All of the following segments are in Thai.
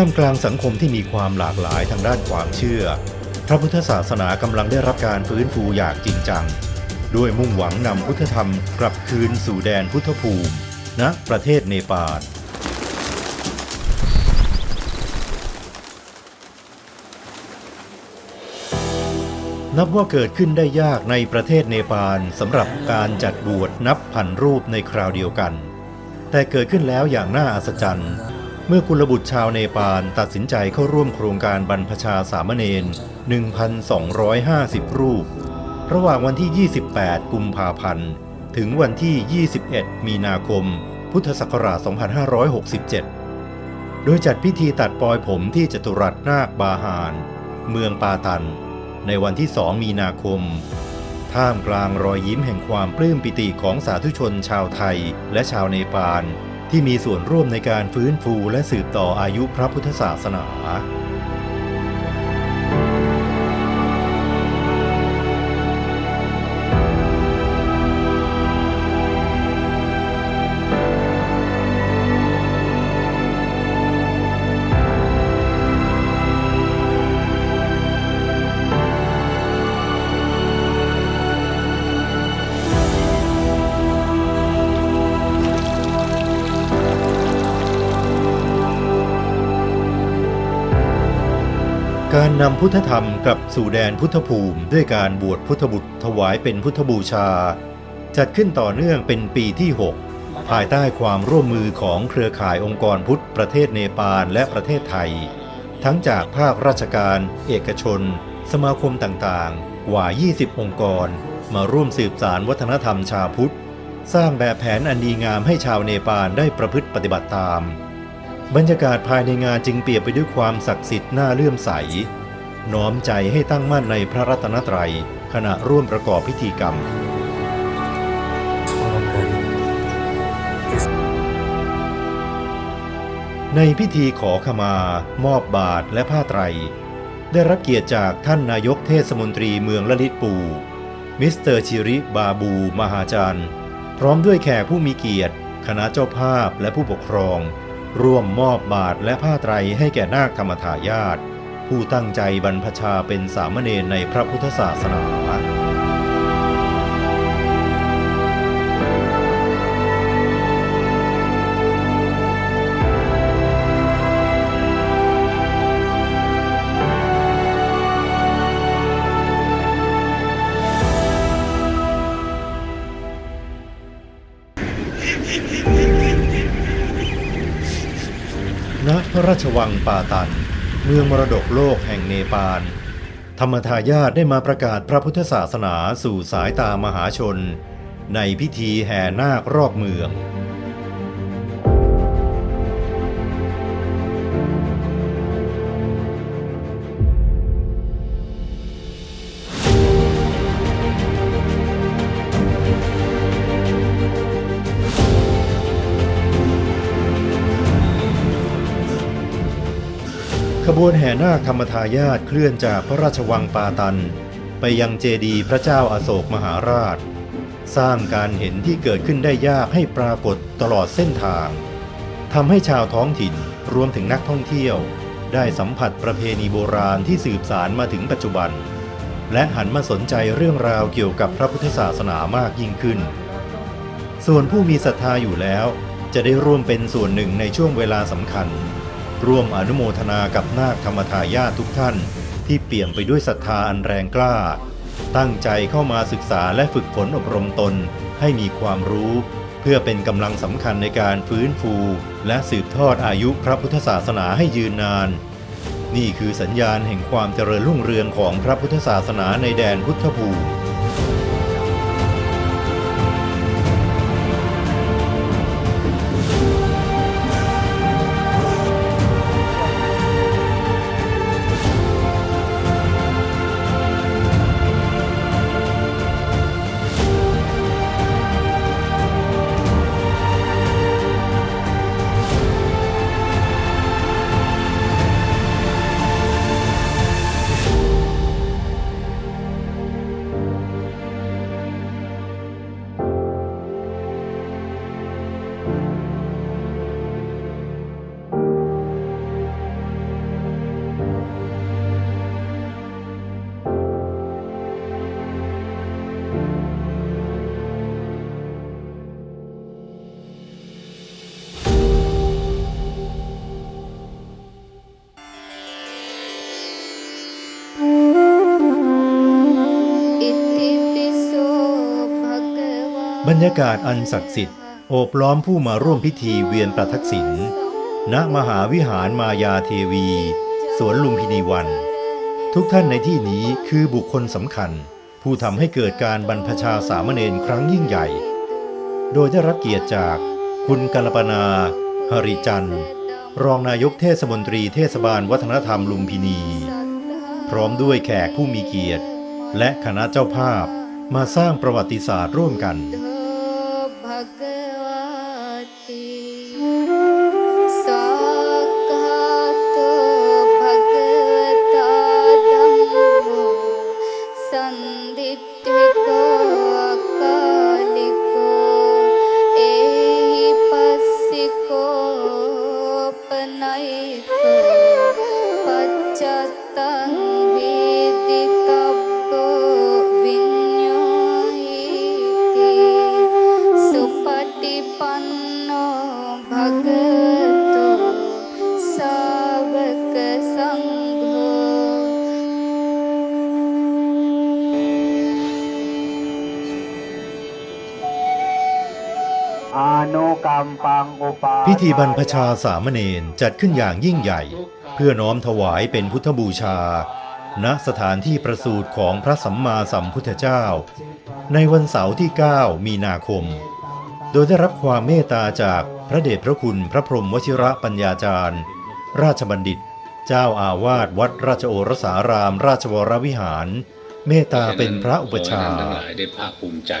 ท่ามกลางสังคมที่มีความหลากหลายทางด้านความเชื่อ พระพุทธศาสนากำลังได้รับการฟื้นฟูอย่างจริงจัง ด้วยมุ่งหวังนำพุทธธรรมกลับคืนสู่แดนพุทธภูมิณประเทศเนปาลนับว่าเกิดขึ้นได้ยากในประเทศเนปาลสำหรับการจัดบวชนับพันรูปในคราวเดียวกัน แต่เกิดขึ้นแล้วอย่างน่าอัศจรรย์ เมื่อกุลบุตรชาวเนปาลตัดสินใจเข้าร่วมโครงการบรรพชาสามเณร 1,250 รูป ระหว่างวันที่ 28 กุมภาพันธ์ ถึงวันที่ 21 มีนาคม พุทธศักราช 2567 โดยจัดพิธีตัดปลอยผมที่จตุรัสนาคบาฮาน เมืองปาตัน ในวันที่ 2 มีนาคม ท่ามกลางรอยยิ้มแห่งความปลื้มปิติของสาธุชนชาวไทยและชาวเนปาล ที่มีส่วนร่วมในการฟื้นฟูและสืบต่ออายุพระพุทธศาสนา นำพุทธธรรมกลับสู่แดนพุทธภูมิด้วยการบวชพุทธบุตรถวายเป็นพุทธบูชา จัดขึ้นต่อเนื่องเป็นปีที่ 6 ภายใต้ความร่วมมือของเครือข่ายองค์กรพุทธประเทศเนปาลและประเทศไทย ทั้งจากภาคราชการ เอกชน สมาคมต่างๆ กว่า 20 องค์กร มาร่วมสืบสารวัฒนธรรมชาวพุทธ สร้างแบบแผนอันดีงามให้ชาวเนปาลได้ประพฤติปฏิบัติตามบรรยากาศภายในงานจึงเปรียบไปด้วยความศักดิ์สิทธิ์น่าเลื่อมใส น้อมใจให้ตั้งมั่นในพระรัตนตรัย ขณะร่วมประกอบพิธีกรรม ในพิธีขอขมา มอบบาทและผ้าไตร ได้รับเกียรติจากท่านนายกเทศมนตรีเมืองละลิตปู มิสเตอร์ชิริบาบู มหาจารย์พร้อมด้วยแขกผู้มีเกียรติ คณะเจ้าภาพและผู้ปกครอง ร่วมมอบบาทและผ้าไตรให้แก่นาคธรรมทายาท ผู้ตั้งใจบรรพชาเป็นสามเณรในพระพุทธศาสนา ณ พระราชวังป่าตัน เมืองมรดกโลกแห่งเนปาล ธรรมทายาทได้มาประกาศพระพุทธศาสนาสู่สายตามหาชน ในพิธีแห่นาครอบเมือง ขบวนแห่นาคธรรมทายาทเคลื่อนจากพระราชวังปาตัน ไปยังเจดีย์พระเจ้าอาโศกมหาราช สร้างการเห็นที่เกิดขึ้นได้ยากให้ปรากฏตลอดเส้นทางทำให้ชาวท้องถิ่นรวมถึงนักท่องเที่ยว ได้สัมผัสประเพณีโบราณที่สืบสารมาถึงปัจจุบัน และหันมาสนใจเรื่องราวเกี่ยวกับพระพุทธศาสนามากยิ่งขึ้น ส่วนผู้มีศรัทธาอยู่แล้ว จะได้ร่วมเป็นส่วนหนึ่งในช่วงเวลาสำคัญ ร่วมอนุโมทนากับนาคธรรมทายาททุกท่าน ที่เปี่ยมไปด้วยศรัทธาอันแรงกล้า ตั้งใจเข้ามาศึกษาและฝึกฝนอบรมตนให้มีความรู้ เพื่อเป็นกำลังสำคัญในการฟื้นฟู และสืบทอดอายุพระพุทธศาสนาให้ยืนนาน นี่คือสัญญาณแห่งความเจริญรุ่งเรืองของพระพุทธศาสนาในแดนพุทธภูมิ บรรยากาศอันศักดิ์สิทธิ์โอบล้อมผู้มาร่วมพิธีเวียนประทักษิณณมหาวิหารมายาเทวี สวนลุมพินีวัน ทุกท่านในที่นี้คือบุคคลสำคัญ ผู้ทำให้เกิดการบรรพชาสามเณรครั้งยิ่งใหญ่ โดยได้รับเกียรติจากคุณกัลปนา หริจันทร์ รองนายกเทศมนตรีเทศบาลวัฒนธรรมลุมพินี พร้อมด้วยแขกผู้มีเกียรติ และคณะเจ้าภาพมาสร้างประวัติศาสตร์ร่วมกัน पस्सिकोपनयिको पश्चात्तं พิธีบรรพชาสามเณรจัดขึ้นอย่างยิ่งใหญ่ เพื่อน้อมถวายเป็นพุทธบูชา ณสถานที่ประสูติของพระสัมมาสัมพุทธเจ้า ในวันเสาร์ที่ 9 มีนาคม โดยได้รับความเมตตาจากพระเดชพระคุณพระพรหมวชิระปัญญาจารย์ ราชบัณฑิต เจ้าอาวาสวัดราชโอรสาราม ราชวรวิหาร เมตตาเป็นพระอุปชฌาขอให้ย์ท่านทั้งหลายได้ภาคภูมิใจ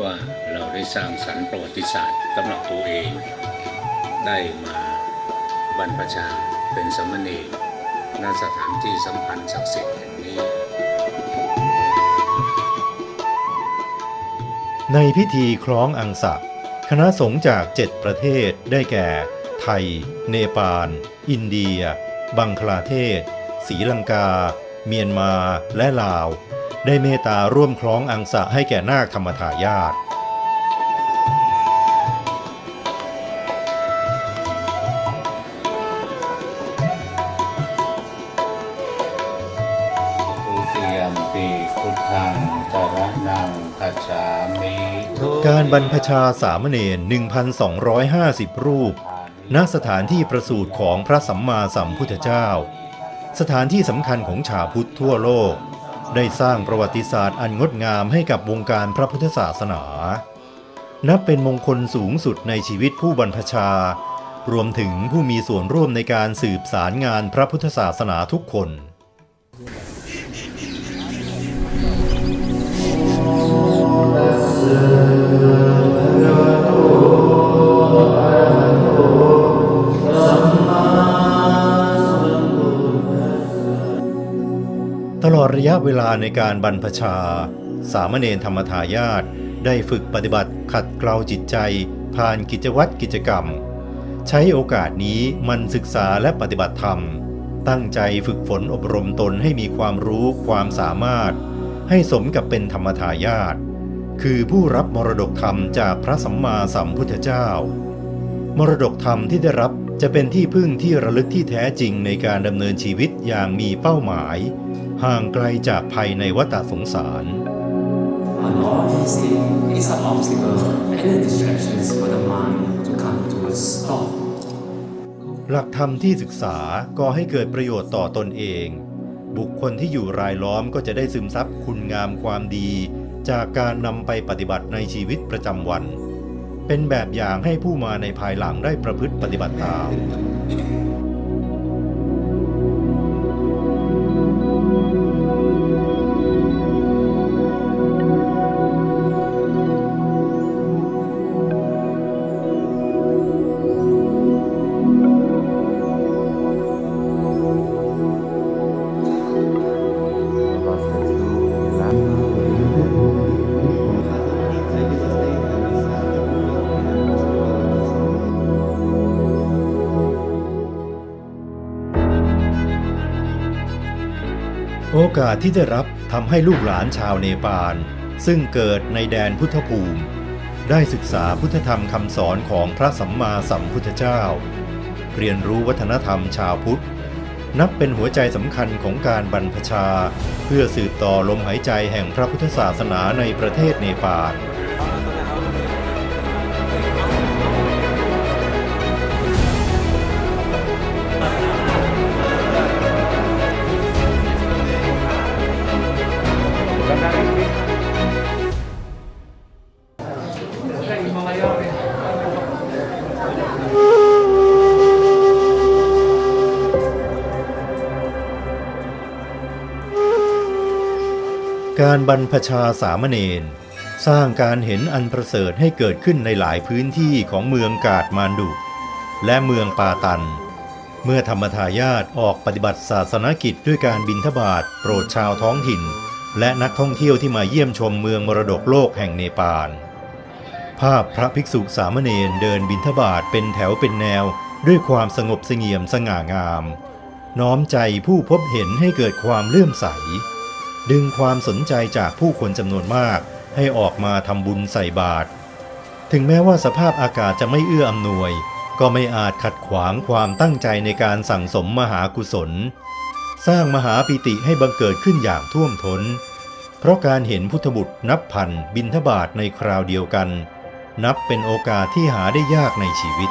ว่าเราได้สร้างสรรค์ประวัติศาสตร์สำหรับตัวเอง ได้มาบรรพชาเป็นสมณีณสถานที่สำคัญศักดิ์สิทธิ์แห่งนี้ ในพิธีคล้องอังสะ คณะสงฆ์จาก 7 ประเทศได้แก่ ไทย เนปาล อินเดีย บังคลาเทศศรีลังกา เมียนมาและลาว ได้เมตตาร่วมคล้องอังสะให้แก่นาคธรรมทายาททุติยมปีพุทธังจารนังคัจฉามิการบรรพชาสามเณร 1,250 รูป ณ สถานที่ประสูติของพระสัมมาสัมพุทธเจ้า สถานที่สำคัญของชาวพุทธทั่วโลก ได้สร้างประวัติศาสตร์อันงดงามให้กับวงการพระพุทธศาสนา นับเป็นมงคลสูงสุดในชีวิตผู้บรรพชา รวมถึงผู้มีส่วนร่วมในการสืบสารงานพระพุทธศาสนาทุกคน ระยะเวลาในการบรรพชา สามเณรธรรมทายาทได้ฝึกปฏิบัติขัดเกลาจิตใจ ผ่านกิจวัตรกิจกรรม ใช้โอกาสนี้มันศึกษาและปฏิบัติธรรม ตั้งใจฝึกฝนอบรมตนให้มีความรู้ความสามารถ ให้สมกับเป็นธรรมทายาทคือผู้รับมรดกธรรมจากพระสัมมาสัมพุทธเจ้า มรดกธรรมที่ได้รับจะเป็นที่พึ่งที่ระลึกที่แท้จริงในการดำเนินชีวิตอย่างมีเป้าหมาย ห่างไกลจากภัยในวัฏสงสาร stop. หลักธรรมที่ศึกษาก็ให้เกิดประโยชน์ต่อตนเอง บุคคลที่อยู่รายล้อมก็จะได้ซึมซับคุณงามความดี จากการนำไปปฏิบัติในชีวิตประจำวัน เป็นแบบอย่างให้ผู้มาในภายหลังได้ประพฤติปฏิบัติตาม อกาสที่ได้รับทำให้ลูกหลานชาวเนปาล ซึ่งเกิดในแดนพุทธภูมิ ได้ศึกษาพุทธธรรมคำสอนของพระสัมมาสัมพุทธเจ้า เรียนรู้วัฒนธรรมชาวพุทธ นับเป็นหัวใจสำคัญของการบรรพชา เพื่อสืบต่อลมหายใจแห่งพระพุทธศาสนาในประเทศเนปาล การบรรพชาสามเณรสร้างการเห็นอันประเสริฐให้เกิดขึ้นในหลายพื้นที่ของเมืองกาดมานดุ และเมืองปาตัน เมื่อธรรมทายาทออกปฏิบัติศาสนกิจด้วยการบินทบาทโปรดชาวท้องถิ่น และนักท่องเที่ยวที่มาเยี่ยมชมเมืองมรดกโลกแห่งเนปาล ภาพพระภิกษุสามเณรเดินบินทบาทเป็นแถวเป็นแนว ด้วยความสงบเสงี่ยมสง่างาม น้อมใจผู้พบเห็นให้เกิดความเลื่อมใส ดึงความสนใจจากผู้คนจำนวนมาก ให้ออกมาทำบุญใส่บาตรถึงแม้ว่าสภาพอากาศจะไม่เอื้ออำนวย ก็ไม่อาจขัดขวางความตั้งใจในการสั่งสมมหากุศล สร้างมหาปิติให้บังเกิดขึ้นอย่างท่วมท้น เพราะการเห็นพุทธบุตรนับพันบินทบาทในคราวเดียวกัน นับเป็นโอกาสที่หาได้ยากในชีวิต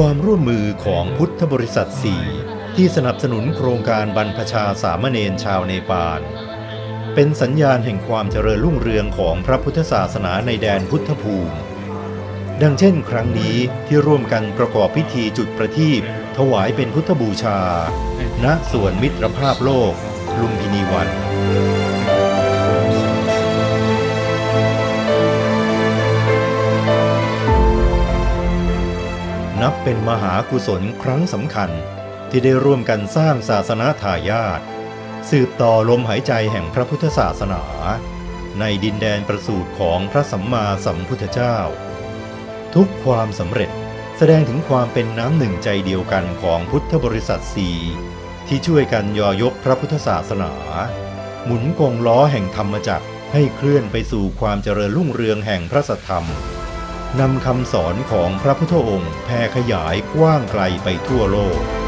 ความร่วมมือของพุทธบริษัทสี่ที่สนับสนุนโครงการบรรพชาสามเณรชาวเนปาล เป็นสัญญาณแห่งความเจริญรุ่งเรืองของพระพุทธศาสนาในแดนพุทธภูมิ ดังเช่น ครั้งนี้ที่ร่วมกันประกอบพิธีจุดประทีปถวายเป็นพุทธบูชา ณสวนมิตรภาพโลก ลุมพินีวัน เป็นมหากุศลครั้งสำคัญที่ได้ร่วมกันสร้างศาสนาทายาทสืบต่อลมหายใจแห่งพระพุทธศาสนา ในดินแดนประสูติของพระสัมมาสัมพุทธเจ้า ทุกความสำเร็จแสดงถึงความเป็นน้ำหนึ่งใจเดียวกันของพุทธบริษัทสี่ที่ช่วยกันยอยกพระพุทธศาสนา หมุนกงล้อแห่งธรรมจักรให้เคลื่อนไปสู่ความเจริญรุ่งเรืองแห่งพระสัทธรรม นำคำสอนของพระพุทธองค์แผ่ขยายกว้างไกลไปทั่วโลก